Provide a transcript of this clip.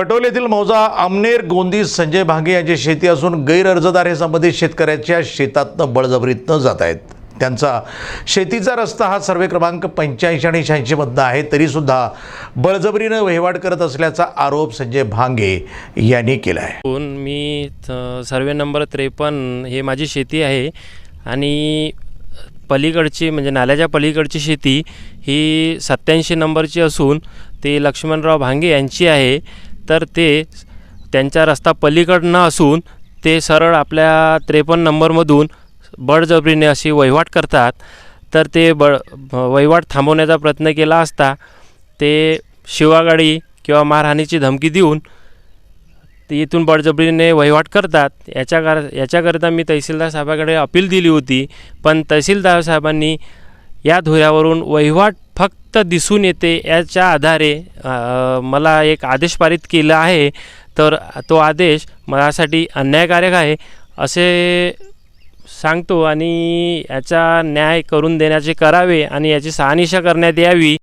कटोलेतील मौजा आमनेर गोंदी संजय भांगे यांची शेती असून गैरअर्जदार हे संबंधित शेतकऱ्याच्या शेतातनं बळजबरीतनं जात आहेत. त्यांचा शेतीचा रस्ता हा सर्वे क्रमांक पंच्याऐंशी आणि शहाऐंशीमधनं आहे तरीसुद्धा बळजबरीनं वहिवाट करत असल्याचा आरोप संजय भांगे यांनी केला आहे पण मी सर्वे नंबर त्रेपन्न हे माझी शेती आहे आणि पलीकडची म्हणजे नाल्याच्या पलीकडची शेती ही सत्याऐंशी नंबरची असून ते लक्ष्मणराव भांगे यांची आहे. तर ते त्यांचा रस्ता पलीकडनं असून ते सरळ आपल्या त्रेपन्न नंबरमधून बळजबरीने अशी वहिवाट करतात. तर ते बळ वहिवाट थांबवण्याचा प्रयत्न केला असता ते शिवागाडी किंवा मारहाणीची धमकी देऊन ते इथून बळजबरीने वहिवाट करतात. याच्या कार याच्याकरिता मी तहसीलदार साहेबाकडे अपील दिली होती पण तहसीलदार साहेबांनी या धुऱ्यावरून वहिवाट फक्त दिसून येते याच्या आधारे मला एक आदेश पारित केला आहे. तर तो आदेश माझ्यासाठी अन्यायकारक आहे असे सांगतो आणि याचा न्याय करून देण्याचे करावे आणि याची सहानिशा करण्यात यावी.